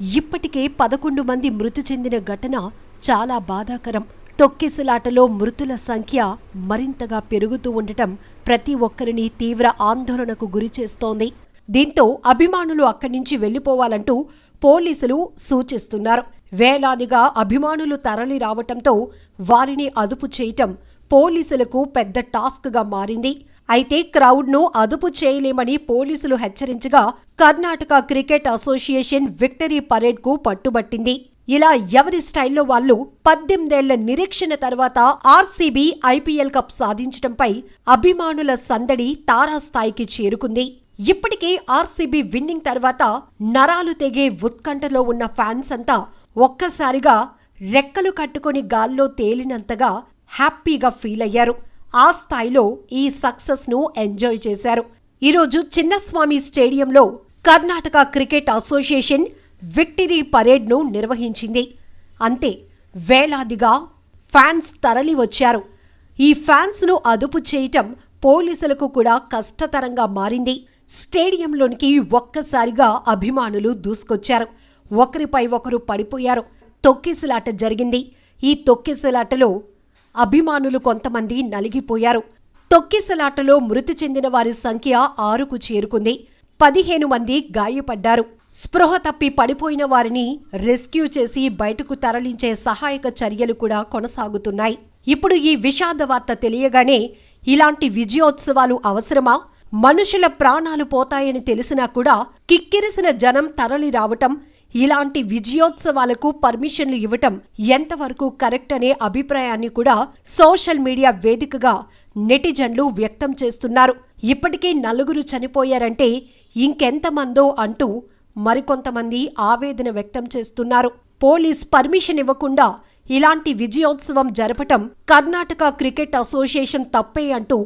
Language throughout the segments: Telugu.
ఇప్పటికే పదకొండు మంది మృతి చెందిన ఘటన చాలా బాధాకరం. తొక్కిసలాటలో మృతుల సంఖ్య మరింతగా పెరుగుతూ ఉండటం ప్రతి ఒక్కరిని తీవ్ర ఆందోళనకు గురిచేస్తోంది దీంతో అభిమానులు అక్కడి నుంచి వెళ్ళిపోవాలంటూ పోలీసులు సూచిస్తున్నారు. వేలాదిగా అభిమానులు తరలి రావటంతో వారిని అదుపు చేయటం పోలీసులకు పెద్ద టాస్క్గా మారింది. అయితే క్రౌడ్ను అదుపు చేయలేమని పోలీసులు హెచ్చరించగా కర్ణాటక క్రికెట్ అసోసియేషన్ విక్టరీ పరేడ్కు పట్టుబట్టింది. ఇలా ఎవరి స్టైల్లో వాళ్ళు పద్దెనిమిదేళ్ళ నిరీక్షణ తర్వాత ఆర్సీబీ ఐపీఎల్ కప్ సాధించడంపై అభిమానుల సందడి తారాస్థాయికి చేరుకుంది. ఇప్పటికే ఆర్సీబీ విన్నింగ్ తర్వాత నరాలు తెగే ఉత్కంఠలో ఉన్న ఫ్యాన్స్ అంతా ఒక్కసారిగా రెక్కలు కట్టుకొని గాల్లో తేలినంతగా హ్యాపీగా ఫీల్ అయ్యారు. ఆ స్థాయిలో ఈ సక్సెస్ను ఎంజాయ్ చేశారు. ఈరోజు చిన్నస్వామి స్టేడియంలో కర్ణాటక క్రికెట్ అసోసియేషన్ విక్టరీ పరేడ్ను నిర్వహించింది. అంతే వేలాదిగా ఫ్యాన్స్ తరలి వచ్చారు. ఈ ఫ్యాన్స్ను అదుపు చేయటం పోలీసులకు కూడా కష్టతరంగా మారింది. స్టేడియంలోనికి ఒక్కసారిగా అభిమానులు దూసుకొచ్చారు. ఒకరిపై ఒకరు పడిపోయారు. తొక్కిసలాట జరిగింది. ఈ తొక్కిసలాటలో అభిమానులు కొంతమంది నలిగిపోయారు. తొక్కిసలాటలో మృతి చెందిన వారి సంఖ్య ఆరుకు చేరుకుంది. పదిహేను మంది గాయపడ్డారు. స్పృహ తప్పి పడిపోయిన వారిని రెస్క్యూ చేసి బయటకు తరలించే సహాయక చర్యలు కూడా కొనసాగుతున్నాయి. ఇప్పుడు ఈ విషాద వార్త తెలియగానే ఇలాంటి విజయోత్సవాలు అవసరమా? మనుషుల ప్రాణాలు పోతాయని తెలిసినా కూడా కిక్కిరిసిన జనం తరలి రావటం ఇలాంటి విజయోత్సవాలకు పర్మిషన్లు ఇవ్వటం ఎంతవరకు కరెక్ట్ అనే అభిప్రాయాన్ని కూడా సోషల్ మీడియా వేదికగా నెటిజన్లు వ్యక్తం చేస్తున్నారు. ఇప్పటికే నలుగురు చనిపోయారంటే ఇంకెంతమందో అంటూ మరికొంతమంది ఆవేదన వ్యక్తం చేస్తున్నారు. పోలీస్ పర్మిషన్ ఇవ్వకుండా ఇలాంటి విజయోత్సవం జరపటం కర్ణాటక క్రికెట్ అసోసియేషన్ తప్పే అంటూ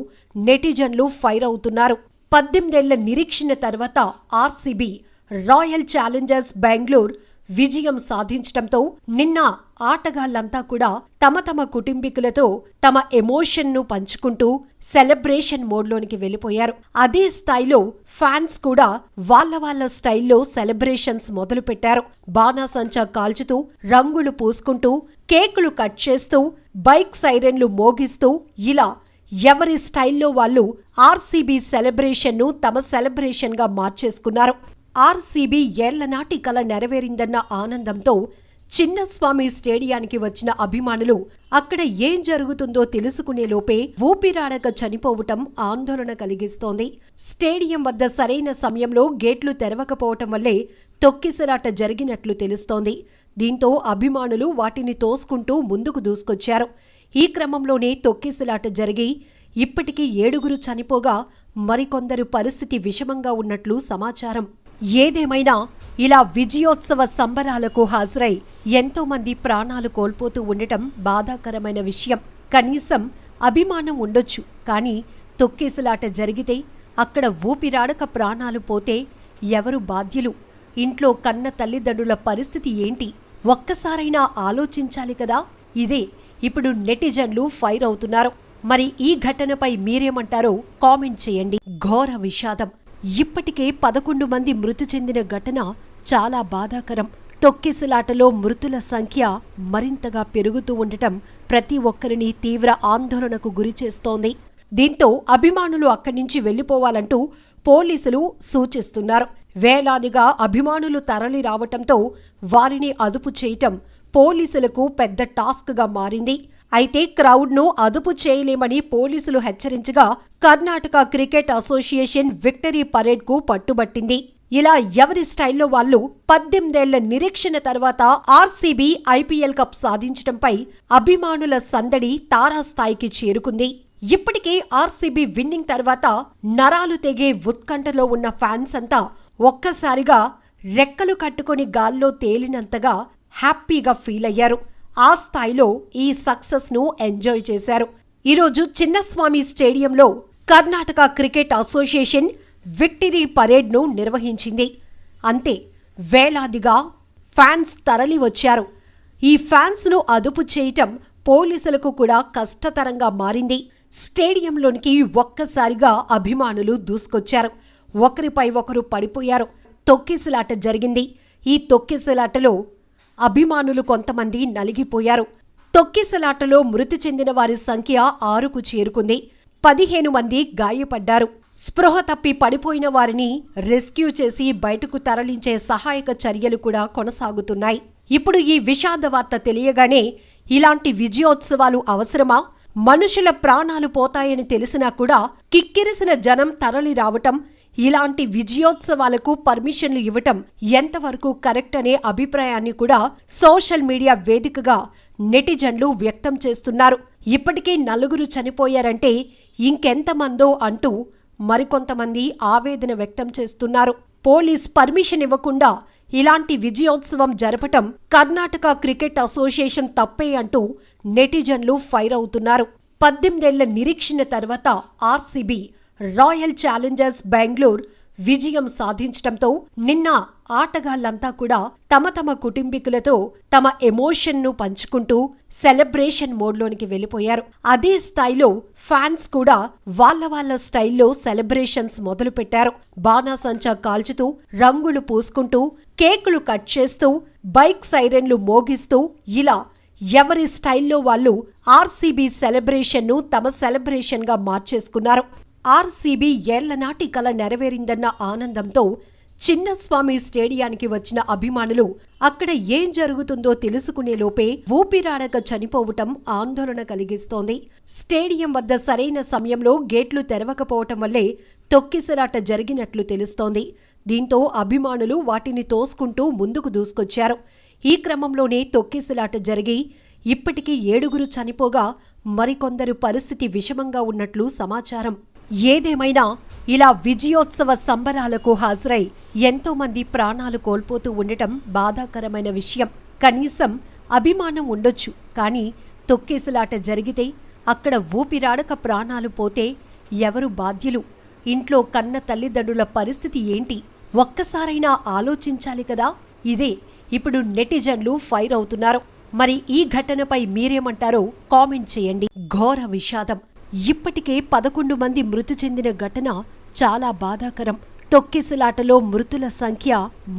నెటిజన్లు ఫైర్ అవుతున్నారు. పద్దెనిమిదేళ్ళ నిరీక్షణ తర్వాత ఆర్సీబీ రాయల్ ఛాలెంజర్స్ బెంగళూరు విజయం సాధించడంతో నిన్న ఆటగాళ్ళంతా కూడా తమ తమ కుటుంబీకులతో తమ ఎమోషన్ను పంచుకుంటూ సెలబ్రేషన్ మోడ్లోనికి వెళ్ళిపోయారు. అదే స్థాయిలో ఫ్యాన్స్ కూడా వాళ్ళ వాళ్ళ స్టైల్లో సెలబ్రేషన్స్ మొదలుపెట్టారు. బాణాసంచా కాల్చుతూ రంగులు పూసుకుంటూ కేకులు కట్ చేస్తూ బైక్ సైరన్లు మోగిస్తూ ఇలా ఎవరి స్టైల్లో వాళ్ళు ఆర్సీబీ సెలబ్రేషన్ను తమ సెలబ్రేషన్గా మార్చేసుకున్నారు. ఆర్సీబీ ఏళ్ళనాటి కల నెరవేరిందన్న ఆనందంతో చిన్నస్వామి స్టేడియానికి వచ్చిన అభిమానులు అక్కడ ఏం జరుగుతుందో తెలుసుకునే లోపే ఊపిరాడక చనిపోవటం ఆందోళన కలిగిస్తోంది. స్టేడియం వద్ద సరైన సమయంలో గేట్లు తెరవకపోవటం వల్లే తొక్కిసలాట జరిగినట్లు తెలుస్తోంది. దీంతో అభిమానులు వాటిని తోసుకుంటూ ముందుకు దూసుకొచ్చారు. ఈ క్రమంలోనే తొక్కిసలాట జరిగి ఇప్పటికీ ఏడుగురు చనిపోగా మరికొందరు పరిస్థితి విషమంగా ఉన్నట్లు సమాచారం. ఏదేమైనా ఇలా విజయోత్సవ సంబరాలకు హాజరై ఎంతో మంది ప్రాణాలు కోల్పోతూ ఉండటం బాధాకరమైన విషయం. కనీసం అభిమానం ఉండొచ్చు కానీ తొక్కేసలాట జరిగితే అక్కడ ఊపిరాడక ప్రాణాలు పోతే ఎవరు బాధ్యులు? ఇంట్లో కన్న తల్లిదండ్రుల పరిస్థితి ఏంటి? ఒక్కసారైనా ఆలోచించాలి కదా? ఇదే ఇప్పుడు నెటిజన్లు ఫైర్ అవుతున్నారు. మరి ఈ ఘటనపై మీరేమంటారో కామెంట్ చేయండి. ఘోర విషాదం. ఇప్పటికే పదకొండు మంది మృతి చెందిన ఘటన చాలా బాధాకరం. తొక్కిసలాటలో మృతుల సంఖ్య మరింతగా పెరుగుతూ ఉండటం ప్రతి ఒక్కరిని తీవ్ర ఆందోళనకు గురిచేస్తోంది దీంతో అభిమానులు అక్కడి నుంచి వెళ్ళిపోవాలంటూ పోలీసులు సూచిస్తున్నారు. వేలాదిగా అభిమానులు తరలి రావటంతో వారిని అదుపు చేయటం పోలీసులకు పెద్ద టాస్క్గా మారింది. అయితే క్రౌడ్ను అదుపు చేయలేమని పోలీసులు హెచ్చరించగా కర్ణాటక క్రికెట్ అసోసియేషన్ విక్టరీ పరేడ్కు పట్టుబట్టింది. ఇలా ఎవరి స్టైల్లో వాళ్ళు పద్దెనిమిదేళ్ళ నిరీక్షణ తర్వాత ఆర్సీబీ ఐపీఎల్ కప్ సాధించడంపై అభిమానుల సందడి తారాస్థాయికి చేరుకుంది. ఇప్పటికే ఆర్సీబీ విన్నింగ్ తర్వాత నరాలు తెగే ఉత్కంఠలో ఉన్న ఫ్యాన్స్ అంతా ఒక్కసారిగా రెక్కలు కట్టుకొని గాల్లో తేలినంతగా హ్యాపీగా ఫీల్ అయ్యారు ఆ స్థాయిలో ఈ సక్సెస్ను ఎంజాయ్ చేశారు. ఈరోజు చిన్నస్వామి స్టేడియంలో కర్ణాటక క్రికెట్ అసోసియేషన్ విక్టరీ పరేడ్ను నిర్వహించింది. అంతే వేలాదిగా ఫ్యాన్స్ తరలి వచ్చారు. ఈ ఫ్యాన్స్ను అదుపు చేయటం పోలీసులకు కూడా కష్టతరంగా మారింది. స్టేడియంలోనికి ఒక్కసారిగా అభిమానులు దూసుకొచ్చారు. ఒకరిపై ఒకరు పడిపోయారు. తొక్కిసలాట జరిగింది. ఈ తొక్కిసలాటలో అభిమానులు కొంతమంది నలిగిపోయారు. తొక్కిసలాటలో మృతి చెందిన వారి సంఖ్య ఆరుకు చేరుకుంది. పదిహేను మంది గాయపడ్డారు. స్పృహ తప్పి పడిపోయిన వారిని రెస్క్యూ చేసి బయటకు తరలించే సహాయక చర్యలు కూడా కొనసాగుతున్నాయి. ఇప్పుడు ఈ విషాద వార్త తెలియగానే ఇలాంటి విజయోత్సవాలు అవసరమా? మనుషుల ప్రాణాలు పోతాయని తెలిసినా కూడా కిక్కిరిసిన జనం తరలి రావటం ఇలాంటి విజయోత్సవాలకు పర్మిషన్లు ఇవ్వటం ఎంతవరకు కరెక్ట్ అనే అభిప్రాయాన్ని కూడా సోషల్ మీడియా వేదికగా నెటిజన్లు వ్యక్తం చేస్తున్నారు. ఇప్పటికే నలుగురు చనిపోయారంటే ఇంకెంతమందో అంటూ మరికొంతమంది ఆవేదన వ్యక్తం చేస్తున్నారు. పోలీస్ పర్మిషన్ ఇవ్వకుండా ఇలాంటి విజయోత్సవం జరపటం కర్ణాటక క్రికెట్ అసోసియేషన్ తప్పే అంటూ నెటిజన్లు ఫైర్ అవుతున్నారు. పద్దెనిమిదేళ్ళ నిరీక్షణ తర్వాత ఆర్సీబీ రాయల్ ఛాలెంజర్స్ బెంగళూరు విజయం సాధించడంతో నిన్న ఆటగాళ్ళంతా కూడా తమ తమ కుటుంబీకులతో తమ ఎమోషన్ను పంచుకుంటూ సెలబ్రేషన్ మోడ్లోనికి వెళ్ళిపోయారు. అదే స్థాయిలో ఫ్యాన్స్ కూడా వాళ్ళ వాళ్ళ స్టైల్లో సెలబ్రేషన్స్ మొదలుపెట్టారు. బాణాసంచా కాల్చుతూ రంగులు పూసుకుంటూ కేకులు కట్ చేస్తూ బైక్ సైరన్లు మోగిస్తూ ఇలా ఎవరి స్టైల్లో వాళ్ళు ఆర్సీబీ సెలబ్రేషన్ను తమ సెలబ్రేషన్గా మార్చేసుకున్నారు. ఆర్సీబీ ఏళ్ళనాటి కల నెరవేరిందన్న ఆనందంతో చిన్నస్వామి స్టేడియానికి వచ్చిన అభిమానులు అక్కడ ఏం జరుగుతుందో తెలుసుకునే లోపే ఊపిరాడక చనిపోవటం ఆందోళన కలిగిస్తోంది. స్టేడియం వద్ద సరైన సమయంలో గేట్లు తెరవకపోవటం వల్లే తొక్కిసలాట జరిగినట్లు తెలుస్తోంది. దీంతో అభిమానులు వాటిని తోసుకుంటూ ముందుకు దూసుకొచ్చారు. ఈ క్రమంలోనే తొక్కిసలాట జరిగి ఇప్పటికీ ఏడుగురు చనిపోగా మరికొందరు పరిస్థితి విషమంగా ఉన్నట్లు సమాచారం. ఏదేమైనా ఇలా విజయోత్సవ సంబరాలకు హాజరై ఎంతో మంది ప్రాణాలు కోల్పోతూ ఉండటం బాధాకరమైన విషయం. కనీసం అభిమానం ఉండొచ్చు కానీ తొక్కేసలాట జరిగితే అక్కడ ఊపిరాడక ప్రాణాలు పోతే ఎవరు బాధ్యులు? ఇంట్లో కన్న తల్లిదండ్రుల పరిస్థితి ఏంటి? ఒక్కసారైనా ఆలోచించాలి కదా? ఇదే ఇప్పుడు నెటిజన్లు ఫైర్ అవుతున్నారు. మరి ఈ ఘటనపై మీరేమంటారో కామెంట్ చేయండి. ఘోర విషాదం. ఇప్పటికే పదకొండు మంది మృతి చెందిన ఘటన చాలా బాధాకరం. తొక్కిసలాటలో మృతుల సంఖ్య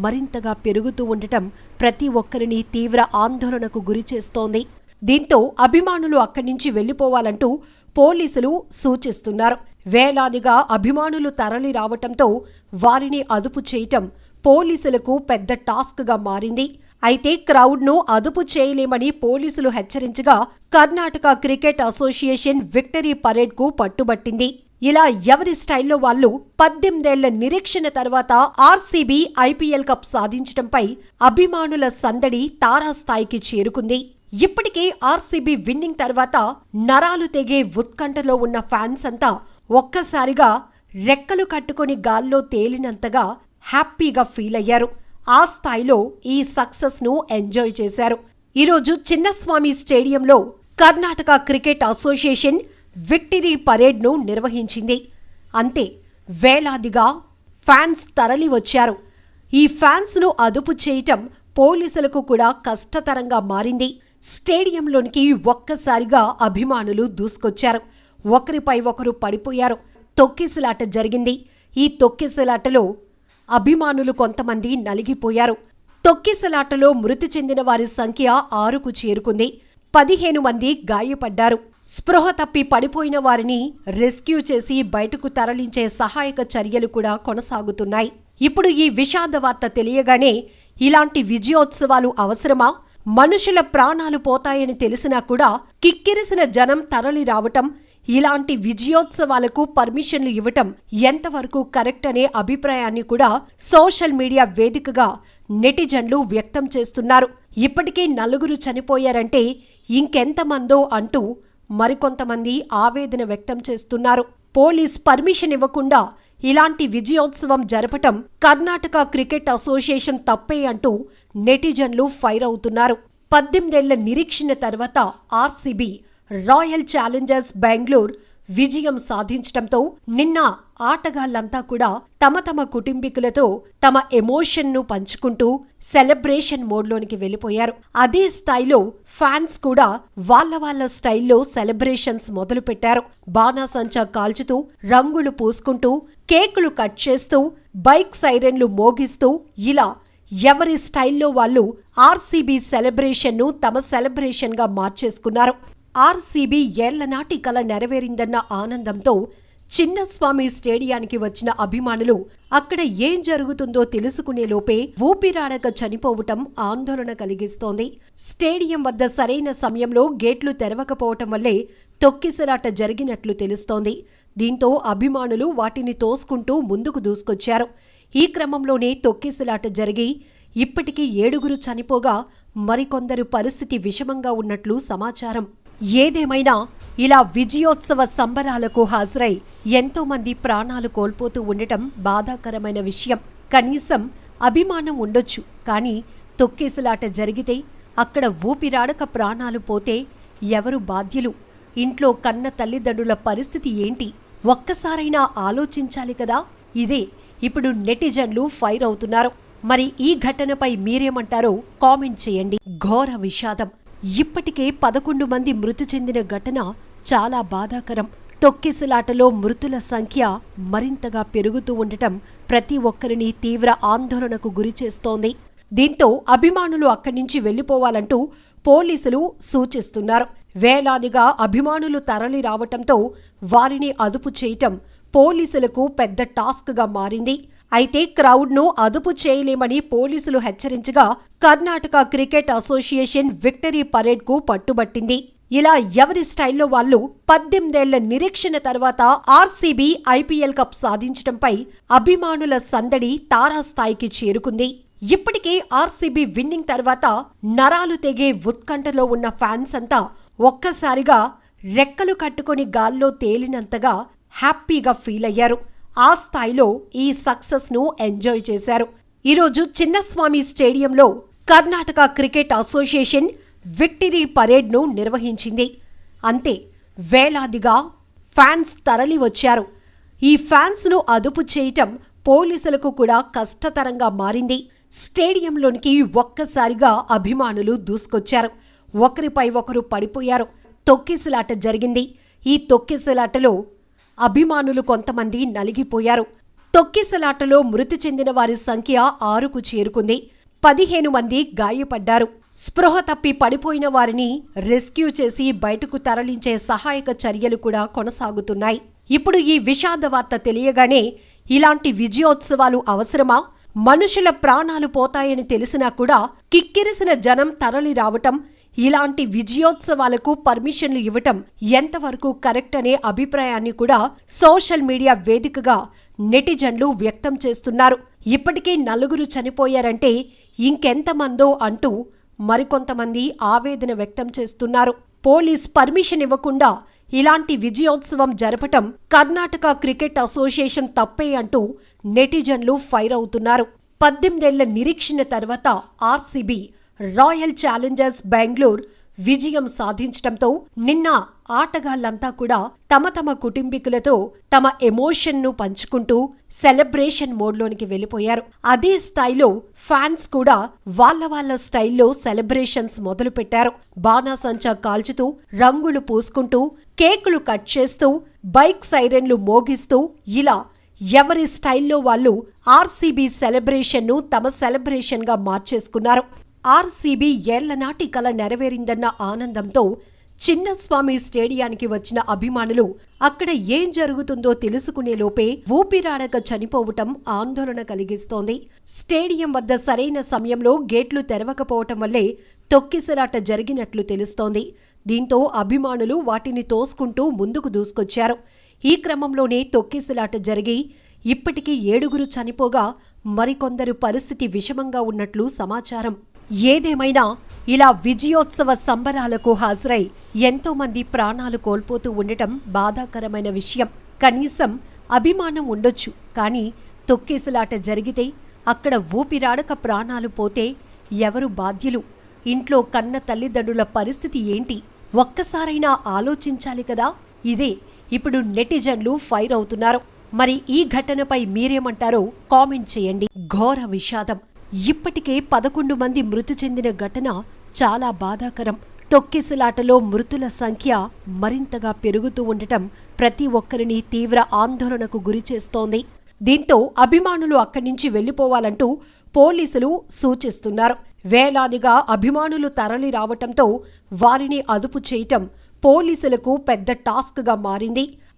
మరింతగా పెరుగుతూ ఉండటం ప్రతి ఒక్కరిని తీవ్ర ఆందోళనకు గురిచేస్తోంది దీంతో అభిమానులు అక్కడి నుంచి వెళ్ళిపోవాలంటూ పోలీసులు సూచిస్తున్నారు. వేలాదిగా అభిమానులు తరలి రావటంతో వారిని అదుపు చేయటం పోలీసులకు పెద్ద టాస్క్గా మారింది. అయితే క్రౌడ్ను అదుపు చేయలేమని పోలీసులు హెచ్చరించగా కర్ణాటక క్రికెట్ అసోసియేషన్ విక్టరీ పరేడ్కు పట్టుబట్టింది. ఇలా ఎవరి స్టైల్లో వాళ్ళు పద్దెనిమిదేళ్ళ నిరీక్షణ తర్వాత ఆర్సీబీ ఐపీఎల్ కప్ సాధించడంపై అభిమానుల సందడి తారాస్థాయికి చేరుకుంది. ఇప్పటికే ఆర్సీబీ విన్నింగ్ తర్వాత నరాలు తెగే ఉత్కంఠలో ఉన్న ఫ్యాన్స్ అంతా ఒక్కసారిగా రెక్కలు కట్టుకొని గాల్లో తేలినంతగా హ్యాపీగా ఫీల్ అయ్యారు ఆ స్థాయిలో ఈ సక్సెస్ను ఎంజాయ్ చేశారు. ఈరోజు చిన్నస్వామి స్టేడియంలో కర్ణాటక క్రికెట్ అసోసియేషన్ విక్టరీ పరేడ్ను నిర్వహించింది. అంతే వేలాదిగా ఫ్యాన్స్ తరలి వచ్చారు. ఈ ఫ్యాన్స్ను అదుపు చేయటం పోలీసులకు కూడా కష్టతరంగా మారింది. స్టేడియంలోనికి ఒక్కసారిగా అభిమానులు దూసుకొచ్చారు. ఒకరిపై ఒకరు పడిపోయారు. తొక్కిసలాట జరిగింది. ఈ తొక్కిసలాటలో అభిమానులు కొంతమంది నలిగిపోయారు. తొక్కిసలాటలో మృతి చెందిన వారి సంఖ్య ఆరుకు చేరుకుంది. పదిహేను మంది గాయపడ్డారు. స్పృహ తప్పి పడిపోయిన వారిని రెస్క్యూ చేసి బయటకు తరలించే సహాయక చర్యలు కూడా కొనసాగుతున్నాయి. ఇప్పుడు ఈ విషాద వార్త తెలియగానే ఇలాంటి విజయోత్సవాలు అవసరమా? మనుషుల ప్రాణాలు పోతాయని తెలిసినా కూడా కిక్కిరిసిన జనం తరలి రావటం ఇలాంటి విజయోత్సవాలకు పర్మిషన్లు ఇవ్వటం ఎంతవరకు కరెక్ట్ అనే అభిప్రాయాన్ని కూడా సోషల్ మీడియా వేదికగా నెటిజన్లు వ్యక్తం చేస్తున్నారు. ఇప్పటికే నలుగురు చనిపోయారంటే ఇంకెంతమందో అంటూ మరికొంతమంది ఆవేదన వ్యక్తం చేస్తున్నారు. పోలీస్ పర్మిషన్ ఇవ్వకుండా ఇలాంటి విజయోత్సవం జరపటం కర్ణాటక క్రికెట్ అసోసియేషన్ తప్పే అంటూ నెటిజన్లు ఫైర్ అవుతున్నారు. పద్దెనిమిదేళ్ళ నిరీక్షణ తర్వాత ఆర్సీబీ రాయల్ ఛాలెంజర్స్ బెంగళూరు విజయం సాధించడంతో నిన్న ఆటగాళ్ళంతా కూడా తమ తమ కుటుంబీకులతో తమ ఎమోషన్ను పంచుకుంటూ సెలబ్రేషన్ మోడ్లోనికి వెళ్ళిపోయారు. అదే స్థాయిలో ఫ్యాన్స్ కూడా వాళ్ళ వాళ్ళ స్టైల్లో సెలబ్రేషన్స్ మొదలుపెట్టారు. బాణాసంచా కాల్చుతూ రంగులు పూసుకుంటూ కేకులు కట్ చేస్తూ బైక్ సైరన్లు మోగిస్తూ ఇలా ఎవరి స్టైల్లో వాళ్ళు ఆర్సీబీ సెలబ్రేషన్ను తమ సెలబ్రేషన్గా మార్చేసుకున్నారు. ఆర్సీబీ ఏళ్ళనాటి కల నెరవేరిందన్న ఆనందంతో చిన్నస్వామి స్టేడియానికి వచ్చిన అభిమానులు అక్కడ ఏం జరుగుతుందో తెలుసుకునే లోపే ఊపిరాడక చనిపోవటం ఆందోళన కలిగిస్తోంది. స్టేడియం వద్ద సరైన సమయంలో గేట్లు తెరవకపోవటం వల్లే తొక్కిసలాట జరిగినట్లు తెలుస్తోంది. దీంతో అభిమానులు వాటిని తోసుకుంటూ ముందుకు దూసుకొచ్చారు. ఈ క్రమంలోనే తొక్కిసలాట జరిగి ఇప్పటికీ ఏడుగురు చనిపోగా మరికొందరు పరిస్థితి విషమంగా ఉన్నట్లు సమాచారం. ఏదేమైనా ఇలా విజయోత్సవ సంబరాలకు హాజరై ఎంతోమంది ప్రాణాలు కోల్పోతూ ఉండటం బాధాకరమైన విషయం. కనీసం అభిమానం ఉండొచ్చు. కానీ తొక్కేసలాట జరిగితే అక్కడ ఊపిరాడక ప్రాణాలు పోతే ఎవరు బాధ్యులు? ఇంట్లో కన్న తల్లిదండ్రుల పరిస్థితి ఏంటి? ఒక్కసారైనా ఆలోచించాలి కదా? ఇదే ఇప్పుడు నెటిజన్లు ఫైర్ అవుతున్నారు. మరి ఈ ఘటనపై మీరేమంటారో కామెంట్ చేయండి. ఘోర విషాదం. ఇప్పటికే పదకొండు మంది మృతి చెందిన ఘటన చాలా బాధాకరం. తొక్కిసలాటలో మృతుల సంఖ్య మరింతగా పెరుగుతూ ఉండటం ప్రతి ఒక్కరిని తీవ్ర ఆందోళనకు గురిచేస్తోంది దీంతో అభిమానులు అక్కడి నుంచి వెళ్ళిపోవాలంటూ పోలీసులు సూచిస్తున్నారు. వేలాదిగా అభిమానులు తరలి రావటంతో వారిని అదుపు చేయటం పోలీసులకు పెద్ద టాస్క్గా మారింది. అయితే క్రౌడ్ను అదుపు చేయలేమని పోలీసులు హెచ్చరించగా కర్ణాటక క్రికెట్ అసోసియేషన్ విక్టరీ పరేడ్కు పట్టుబట్టింది. ఇలా ఎవరి స్టైల్లో వాళ్ళు పద్దెనిమిదేళ్ళ నిరీక్షణ తర్వాత ఆర్సీబీ ఐపీఎల్ కప్ సాధించడంపై అభిమానుల సందడి తారాస్థాయికి చేరుకుంది. ఇప్పటికే ఆర్సీబీ విన్నింగ్ తర్వాత నరాలు తెగే ఉత్కంఠలో ఉన్న ఫ్యాన్స్ అంతా ఒక్కసారిగా రెక్కలు కట్టుకొని గాల్లో తేలినంతగా హ్యాపీగా ఫీల్ అయ్యారు. ఆ స్థాయిలో ఈ సక్సెస్ను ఎంజాయ్ చేశారు. ఈరోజు చిన్నస్వామి స్టేడియంలో కర్ణాటక క్రికెట్ అసోసియేషన్ విక్టరీ పరేడ్ను నిర్వహించింది. అంతే వేలాదిగా ఫ్యాన్స్ తరలి వచ్చారు. ఈ ఫ్యాన్స్ను అదుపు చేయటం పోలీసులకు కూడా కష్టతరంగా మారింది. స్టేడియంలోనికి ఒక్కసారిగా అభిమానులు దూసుకొచ్చారు. ఒకరిపై ఒకరు పడిపోయారు. తొక్కిసలాట జరిగింది. ఈ తొక్కిసలాటలో అభిమానులు కొంతమంది నలిగిపోయారు. తొక్కిసలాటలో మృతి చెందిన వారి సంఖ్య ఆరుకు చేరుకుంది. పదిహేను మంది గాయపడ్డారు. స్పృహ తప్పి పడిపోయిన వారిని రెస్క్యూ చేసి బయటకు తరలించే సహాయక చర్యలు కూడా కొనసాగుతున్నాయి. ఇప్పుడు ఈ విషాద వార్త తెలియగానే ఇలాంటి విజయోత్సవాలు అవసరమా? మనుషుల ప్రాణాలు పోతాయని తెలిసినా కూడా కిక్కిరిసిన జనం తరలి రావటం ఇలాంటి విజయోత్సవాలకు పర్మిషన్లు ఇవ్వటం ఎంతవరకు కరెక్ట్ అనే అభిప్రాయాన్ని కూడా సోషల్ మీడియా వేదికగా నెటిజన్లు వ్యక్తం చేస్తున్నారు. ఇప్పటికే నలుగురు చనిపోయారంటే ఇంకెంతమందో అంటూ మరికొంతమంది ఆవేదన వ్యక్తం చేస్తున్నారు. పోలీస్ పర్మిషన్ ఇవ్వకుండా ఇలాంటి విజయోత్సవం జరపటం కర్ణాటక క్రికెట్ అసోసియేషన్ తప్పే అంటూ నెటిజన్లు ఫైర్ అవుతున్నారు. పద్దెనిమిదేళ్ళ నిరీక్షణ తర్వాత ఆర్సీబీ రాయల్ ఛాలెంజర్స్ బెంగళూరు విజయం సాధించడంతో నిన్న ఆటగాళ్ళంతా కూడా తమ తమ కుటుంబీకులతో తమ ఎమోషన్ను పంచుకుంటూ సెలబ్రేషన్ మోడ్లోనికి వెళ్ళిపోయారు. అదే స్థాయిలో ఫ్యాన్స్ కూడా వాళ్ళ వాళ్ళ స్టైల్లో సెలబ్రేషన్స్ మొదలుపెట్టారు. బాణాసంచా కాల్చుతూ రంగులు పూసుకుంటూ కేకులు కట్ చేస్తూ బైక్ సైరన్లు మోగిస్తూ ఇలా ఎవరి స్టైల్లో వాళ్ళు ఆర్సీబీ సెలబ్రేషన్ను తమ సెలబ్రేషన్గా మార్చేసుకున్నారు. ఆర్సీబీ ఏళ్ళ నాటి కల నెరవేరిందన్న ఆనందంతో చిన్నస్వామి స్టేడియానికి వచ్చిన అభిమానులు అక్కడ ఏం జరుగుతుందో తెలుసుకునే లోపే ఊపిరాడక చనిపోవటం ఆందోళన కలిగిస్తోంది. స్టేడియం వద్ద సరైన సమయంలో గేట్లు తెరవకపోవటం వల్లే తొక్కిసలాట జరిగినట్లు తెలుస్తోంది. దీంతో అభిమానులు వాటిని తోసుకుంటూ ముందుకు దూసుకొచ్చారు. ఈ క్రమంలోనే తొక్కిసలాట జరిగి ఇప్పటికీ ఏడుగురు చనిపోగా మరికొందరు పరిస్థితి విషమంగా ఉన్నట్లు సమాచారం. ఏదేమైనా ఇలా విజయోత్సవ సంబరాలకు హాజరై ఎంతోమంది ప్రాణాలు కోల్పోతూ ఉండటం బాధాకరమైన విషయం. కనీసం అభిమానం ఉండొచ్చు. కానీ తొక్కేసలాట జరిగితే అక్కడ ఊపిరాడక ప్రాణాలు పోతే ఎవరు బాధ్యులు? ఇంట్లో కన్న తల్లిదండ్రుల పరిస్థితి ఏంటి? ఒక్కసారైనా ఆలోచించాలి కదా? ఇదే ఇప్పుడు నెటిజన్లు ఫైర్ అవుతున్నారు. మరి ఈ ఘటనపై మీరేమంటారో కామెంట్ చేయండి. ఘోర విషాదం. ఇప్పటికే పదకొండు మంది మృతి చెందిన ఘటన చాలా బాధాకరం. తొక్కిసలాటలో మృతుల సంఖ్య మరింతగా పెరుగుతూ ఉండటం ప్రతి ఒక్కరిని తీవ్ర ఆందోళనకు గురిచేస్తోంది దీంతో అభిమానులు అక్కడి నుంచి వెళ్ళిపోవాలంటూ పోలీసులు సూచిస్తున్నారు. వేలాదిగా అభిమానులు తరలి రావటంతో వారిని అదుపు చేయటం పోలీసులకు పెద్ద టాస్క్గా మారింది.